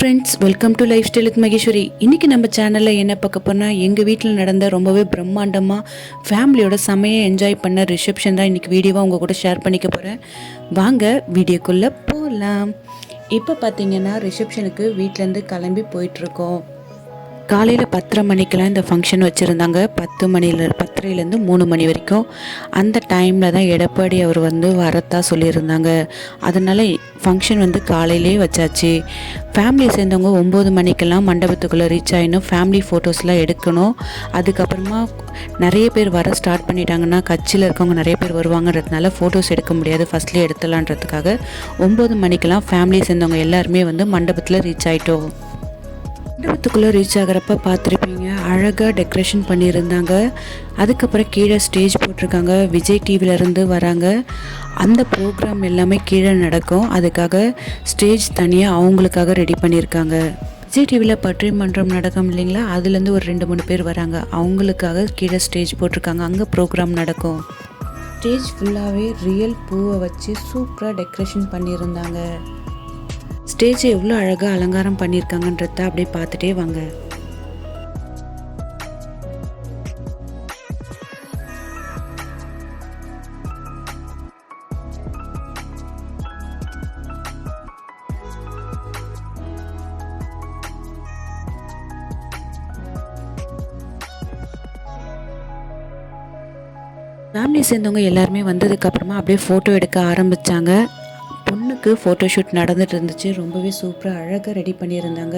Friends welcome to lifestyle with Maheswari இன்றைக்கி நம்ம சேனலில் என்ன பார்க்க போனால் எங்கள் வீட்டில் நடந்த ரொம்பவே பிரம்மாண்டமாக ஃபேமிலியோட செமையை என்ஜாய் பண்ண ரிசப்ஷன் தான் இன்றைக்கி வீடியோவாக உங்கள் கூட ஷேர் பண்ணிக்க போகிறேன் வாங்க வீடியோக்குள்ளே போகலாம் இப்போ பார்த்தீங்கன்னா ரிசப்ஷனுக்கு வீட்டிலேருந்து கிளம்பி போயிட்டுருக்கோம் காலையில் பத்தரை மணிக்கெலாம் இந்த ஃபங்க்ஷன் வச்சுருந்தாங்க. பத்து மணியில் பத்தரைலேருந்து மூணு மணி வரைக்கும். அந்த டைமில் தான் எடப்பாடி அவர் வந்து வரத்தா சொல்லியிருந்தாங்க. அதனால் ஃபங்க்ஷன் வந்து காலையிலே வச்சாச்சு. ஃபேமிலி சேர்ந்தவங்க ஒம்பது மணிக்கெல்லாம் மண்டபத்துக்குள்ளே ரீச் ஆகிடணும் ஃபேமிலி ஃபோட்டோஸ்லாம் எடுக்கணும். அதுக்கப்புறமா நிறைய பேர் வர ஸ்டார்ட் பண்ணிட்டாங்கன்னா கட்சியில் இருக்கவங்க நிறைய பேர் வருவாங்கன்றதுனால ஃபோட்டோஸ் எடுக்க முடியாது. ஃபஸ்ட்லேயே எடுத்துலான்றதுக்காக ஒம்பது மணிக்கெல்லாம் ஃபேமிலி சேர்ந்தவங்க எல்லாருமே வந்து மண்டபத்தில் ரீச் ஆகிட்டோம் மண்டபத்துக்குள்ளே ரீச் ஆகிறப்ப பார்த்துருப்பீங்க. அழகாக டெக்கரேஷன் பண்ணியிருந்தாங்க. அதுக்கப்புறம் கீழே ஸ்டேஜ் போட்டிருக்காங்க. விஜய் டிவிலேருந்து வராங்க. அந்த ப்ரோக்ராம் எல்லாமே கீழே நடக்கும். அதுக்காக ஸ்டேஜ் தனியாக அவங்களுக்காக ரெடி பண்ணியிருக்காங்க. விஜய் டிவியில் பற்றி மன்றம் நடக்கும் இல்லைங்களா? அதுலேருந்து ஒரு ரெண்டு மூணு பேர் வராங்க. அவங்களுக்காக கீழே ஸ்டேஜ் போட்டிருக்காங்க. அங்கே ப்ரோக்ராம் நடக்கும். ஸ்டேஜ் ஃபுல்லாகவே ரியல் பூவை வச்சு சூப்பராக டெக்கரேஷன் பண்ணியிருந்தாங்க. ஸ்டேஜை எவ்வளோ அழகாக அலங்காரம் பண்ணியிருக்காங்கன்றத அப்படியே பார்த்துட்டே வாங்க. ஃபேமிலி சேர்ந்தவங்க எல்லாருமே வந்ததுக்கப்புறமா அப்படியே ஃபோட்டோ எடுக்க ஆரம்பித்தாங்க பொண்ணுக்கு ஃபோட்டோஷூட் நடந்துட்டு இருந்துச்சு ரொம்பவே சூப்பராக அழகாக ரெடி பண்ணியிருந்தாங்க.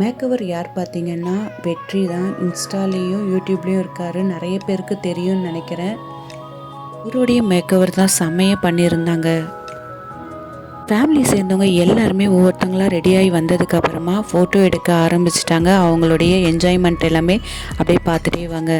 மேக்கவர் யார் பார்த்தீங்கன்னா வெற்றி தான். இன்ஸ்டாலேயும் யூடியூப்லேயும் இருக்கார். நிறைய பேருக்கு தெரியும்னு நினைக்கிறேன். இவருடைய மேக்கவர் தான் செம்மையாக பண்ணியிருந்தாங்க. ஃபேமிலி சேர்ந்தவங்க எல்லாருமே ஒவ்வொருத்தங்களாக ரெடியாகி வந்ததுக்கப்புறமா ஃபோட்டோ எடுக்க ஆரம்பிச்சிட்டாங்க. அவங்களுடைய என்ஜாய்மெண்ட் எல்லாமே அப்படியே பார்த்துட்டே வாங்க.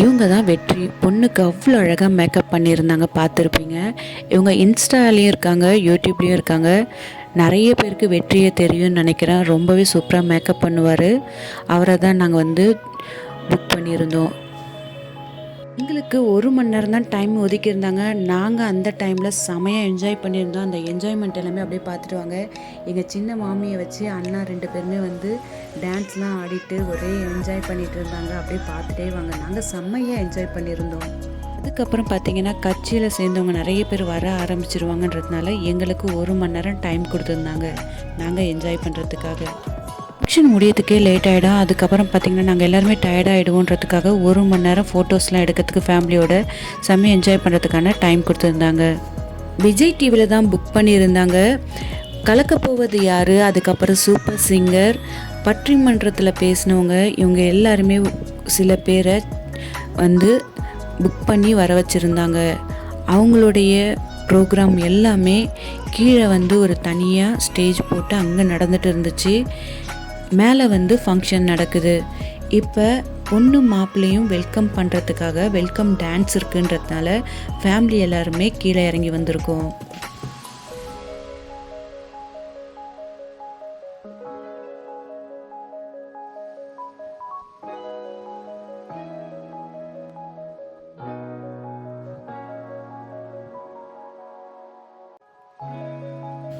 இவங்க தான் வெற்றி. பொண்ணுக்கு அவ்வளோ அழகாக மேக்கப் பண்ணியிருந்தாங்க பார்த்துருப்பீங்க. இவங்க இன்ஸ்டாலேயும் இருக்காங்க யூடியூப்லேயும் இருக்காங்க. நிறைய பேருக்கு வெற்றியை தெரியும்னு நினைக்கிறேன். ரொம்பவே சூப்பராக மேக்கப் பண்ணுவார். அவரை தான் நாங்கள் வந்து புக் பண்ணியிருந்தோம். எங்களுக்கு ஒரு மணி நேரம் தான் டைம் ஒதுக்கியிருந்தாங்க. நாங்கள் அந்த டைமில் செமையாக என்ஜாய் பண்ணியிருந்தோம். அந்த என்ஜாய்மெண்ட் எல்லாமே அப்படியே பார்த்துட்டு வாங்க. எங்கள் சின்ன மாமியை வச்சு அண்ணா ரெண்டு பேருமே வந்து டான்ஸ்லாம் ஆடிட்டு ஒரே என்ஜாய் பண்ணிட்டு இருந்தாங்க. அப்படியே பார்த்துட்டே வாங்க. நாங்கள் செம்மையாக என்ஜாய் பண்ணியிருந்தோம். அதுக்கப்புறம் பார்த்தீங்கன்னா கட்சியில் சேர்ந்தவங்க நிறைய பேர் வர ஆரம்பிச்சிருவாங்கன்றதுனால எங்களுக்கு ஒரு மணி நேரம் டைம் கொடுத்துருந்தாங்க. நாங்கள் என்ஜாய் பண்ணுறதுக்காக ஃபங்க்ஷன் முடியறதுக்கே லேட் ஆகிடும் அதுக்கப்புறம் பார்த்திங்கன்னா நாங்கள் எல்லாருமே டயர்டாகிடுவோன்றதுக்காக ஒரு மணி நேரம் ஃபோட்டோஸ்லாம் எடுக்கிறதுக்கு ஃபேமிலியோட செம்ம என்ஜாய் பண்ணுறதுக்கான டைம் கொடுத்துருந்தாங்க. விஜய் டிவியில் தான் புக் பண்ணியிருந்தாங்க. கலக்க போவது யார்? அதுக்கப்புறம் சூப்பர் சிங்கர் பற்றிமன்றத்தில் பேசினவங்க இவங்க எல்லாருமே சில பேரை வந்து புக் பண்ணி வர வச்சுருந்தாங்க. அவங்களுடைய ப்ரோக்ராம் எல்லாமே கீழே வந்து ஒரு தனியாக ஸ்டேஜ் போட்டு அங்கே நடந்துட்டு இருந்துச்சு. மேலே வந்து ஃபங்க்ஷன் நடக்குது. இப்போ பொண்ணு மாப்பிள்ளையும் வெல்கம் பண்ணுறதுக்காக வெல்கம் டான்ஸ் இருக்குன்றதுனால ஃபேமிலி எல்லாருமே கீழே இறங்கி வந்திருக்கோம்.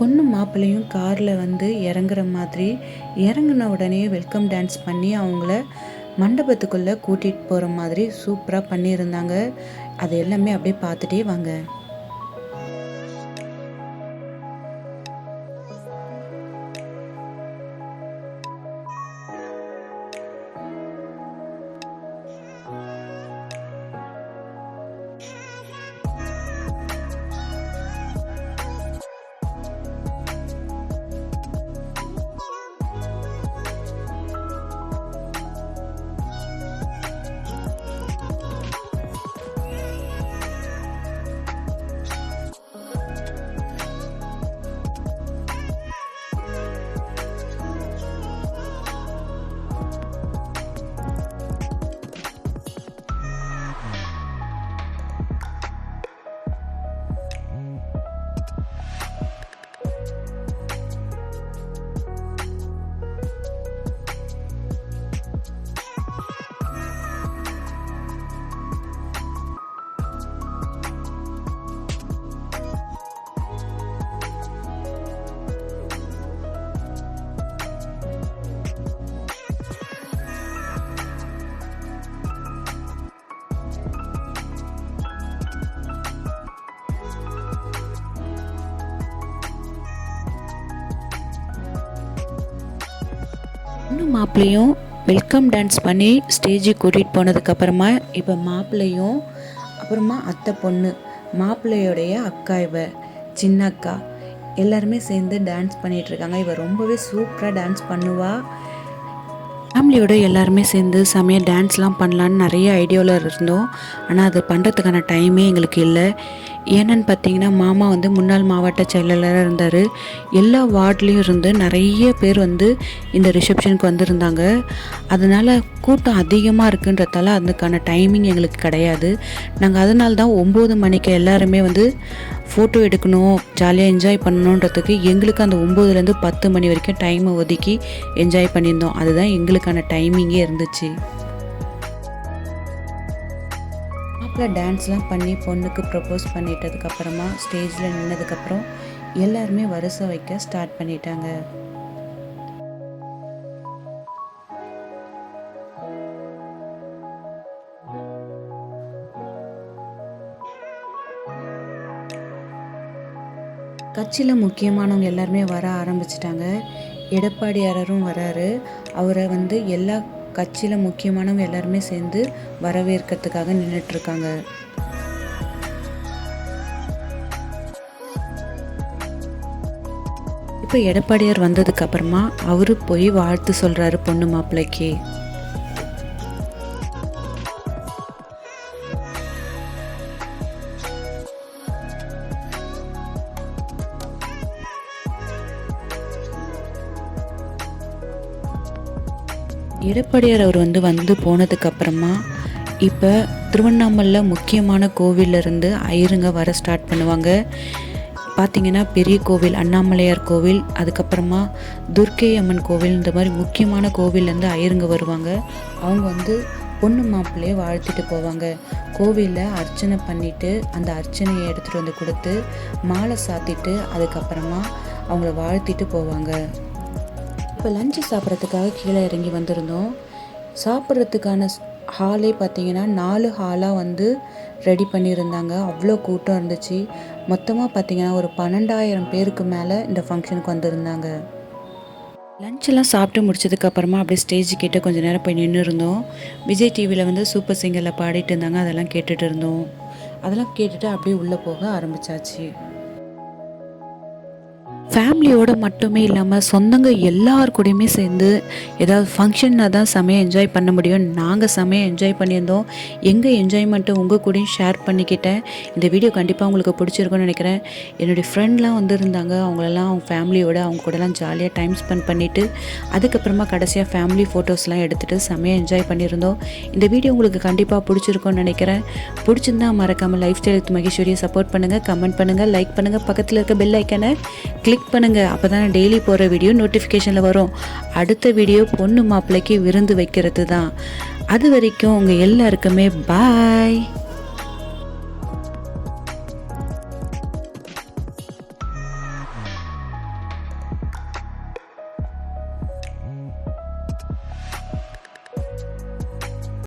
பொண்ணு மாப்பிள்ளையும் காரில் வந்து இறங்குற மாதிரி இறங்குன உடனே வெல்கம் டான்ஸ் பண்ணி அவங்கள மண்டபத்துக்குள்ளே கூட்டிகிட்டு போகிற மாதிரி சூப்பராக பண்ணியிருந்தாங்க. அது எல்லாமே அப்படியே பார்த்துட்டே வாங்க. மாப்பிள்ளையும் வெல்கம் டான்ஸ் பண்ணி ஸ்டேஜுக்கு கூட்டிகிட்டு போனதுக்கப்புறமா இப்போ மாப்பிள்ளையும் அப்புறமா அத்தை பொண்ணு மாப்பிள்ளையோடைய அக்கா இவ சின்ன அக்கா எல்லாருமே சேர்ந்து டான்ஸ் பண்ணிகிட்ருக்காங்க இவள் இவ ரொம்பவே சூப்பராக டான்ஸ் பண்ணுவா. ஃபேமிலியோட எல்லாருமே சேர்ந்து செமையாக டான்ஸ்லாம் பண்ணலான்னு நிறைய ஐடியாவில் இருந்தோம். ஆனால் அது பண்ணுறதுக்கான டைமே எங்களுக்கு இல்லை. ஏன்னு பார்த்தீங்கன்னா மாமா வந்து முன்னாள் மாவட்ட செயலாளராக இருந்தார். எல்லா வார்ட்லேயும் இருந்து நிறைய பேர் வந்து இந்த ரிசப்ஷனுக்கு வந்திருந்தாங்க. அதனால் கூட்டம் அதிகமாக இருக்குன்றதால அதுக்கான டைமிங் எங்களுக்கு கிடையாது. நாங்கள் அதனால தான் ஒம்பது மணிக்கு எல்லாருமே வந்து ஃபோட்டோ எடுக்கணும் ஜாலியாக என்ஜாய் பண்ணணுன்றதுக்கு எங்களுக்கு அந்த ஒம்போதுலேருந்து பத்து மணி வரைக்கும் டைமை ஒதுக்கி என்ஜாய் பண்ணியிருந்தோம். அதுதான் எங்களுக்கான டைமிங்கே இருந்துச்சு. வீட்டில் டான்ஸ்லாம் பண்ணி பொண்ணுக்கு ப்ரப்போஸ் பண்ணிட்டதுக்கப்புறமா ஸ்டேஜில் நின்னதுக்கப்புறம் எல்லாருமே வரிசை வைக்க ஸ்டார்ட் பண்ணிட்டாங்க. கட்சியில் முக்கியமானவங்க எல்லாருமே வர ஆரம்பிச்சிட்டாங்க. எடப்பாடியாரரும் வராரு. அவரை வந்து எல்லா கட்சியில் முக்கியமானவங்க எல்லாருமே சேர்ந்து வரவேற்கிறதுக்காக நின்றுட்டுருக்காங்க இப்போ எடப்பாடியார் வந்ததுக்கு அப்புறமா அவரு போய் வாழ்த்து சொல்றாரு பொண்ணு மாப்பிள்ளைக்கு. எடப்பாடியார் அவர் வந்து வந்து போனதுக்கப்புறமா இப்போ திருவண்ணாமலையில் முக்கியமான கோவில்ல இருந்து ஐயருங்க வர ஸ்டார்ட் பண்ணுவாங்க. பார்த்திங்கன்னா பெரிய கோவில் அண்ணாமலையார் கோவில் அதுக்கப்புறமா துர்க்கை அம்மன் கோவில் இந்த மாதிரி முக்கியமான கோவில்லேருந்து ஐயருங்க வருவாங்க. அவங்க வந்து பொண்ணு மாப்பிள்ளையை வாழ்த்திட்டு போவாங்க. கோவிலில் அர்ச்சனை பண்ணிவிட்டு அந்த அர்ச்சனையை எடுத்துகிட்டு வந்து கொடுத்து மாலை சாத்திட்டு அதுக்கப்புறமா அவங்கள வாழ்த்திட்டு போவாங்க. இப்போ லஞ்சு சாப்பிட்றதுக்காக கீழே இறங்கி வந்திருந்தோம். சாப்பிட்றதுக்கான ஹாலே பார்த்தீங்கன்னா நாலு ஹாலாக வந்து ரெடி பண்ணியிருந்தாங்க. அவ்வளோ கூட்டம் இருந்துச்சு. மொத்தமாக பார்த்தீங்கன்னா ஒரு பன்னெண்டாயிரம் பேருக்கு மேலே இந்த ஃபங்க்ஷனுக்கு வந்திருந்தாங்க. லஞ்செல்லாம் சாப்பிட்டு முடிச்சதுக்கப்புறமா அப்படியே ஸ்டேஜ் கிட்டே கொஞ்சம் நேரம் போய் நின்று இருந்தோம். விஜய் டிவியில் வந்து சூப்பர் சிங்கரில் பாடிட்டு இருந்தாங்க. அதெல்லாம் கேட்டுகிட்டு இருந்தோம். அதெல்லாம் கேட்டுட்டு அப்படியே உள்ளே போக ஆரம்பிச்சாச்சு. ஃபேமிலியோடு மட்டுமே இல்லாமல் சொந்தங்க எல்லார் கூடயுமே சேர்ந்து ஏதாவது ஃபங்க்ஷன்னா தான் செமையாக என்ஜாய் பண்ண முடியும். நாங்கள் செமையாக என்ஜாய் பண்ணியிருந்தோம். எங்கள் என்ஜாய்மெண்ட்டை உங்கள் கூடயும் ஷேர் பண்ணிக்கிட்டேன். இந்த வீடியோ கண்டிப்பாக உங்களுக்கு பிடிச்சிருக்கும்னு நினைக்கிறேன். என்னுடைய ஃப்ரெண்ட்லாம் வந்திருந்தாங்க. அவங்களெல்லாம் அவங்க ஃபேமிலியோட அவங்க கூடலாம் ஜாலியாக டைம் ஸ்பெண்ட் பண்ணிவிட்டு அதுக்கப்புறமா கடைசியாக ஃபேமிலி ஃபோட்டோஸ்லாம் எடுத்துகிட்டு செமையாக என்ஜாய் பண்ணியிருந்தோம். இந்த வீடியோ உங்களுக்கு கண்டிப்பாக பிடிச்சிருக்கும்னு நினைக்கிறேன். பிடிச்சிருந்தா மறக்காமல் லைஃப் ஸ்டைல் வித் மகேஸ்வரியை சப்போர்ட் பண்ணுங்கள் கமெண்ட் பண்ணுங்கள் லைக் பண்ணுங்கள் பக்கத்தில் இருக்க பெல் ஐக்கனை கிளிக் பண்ணுங்கள் அப்போ தான் டெய்லி போகிற வீடியோ நோட்டிஃபிகேஷனில் வரும். அடுத்த வீடியோ பொண்ணு மாப்பிள்ளைக்கு விருந்து வைக்கிறது தான் அது வரைக்கும் உங்கள் எல்லாருக்குமே பாய்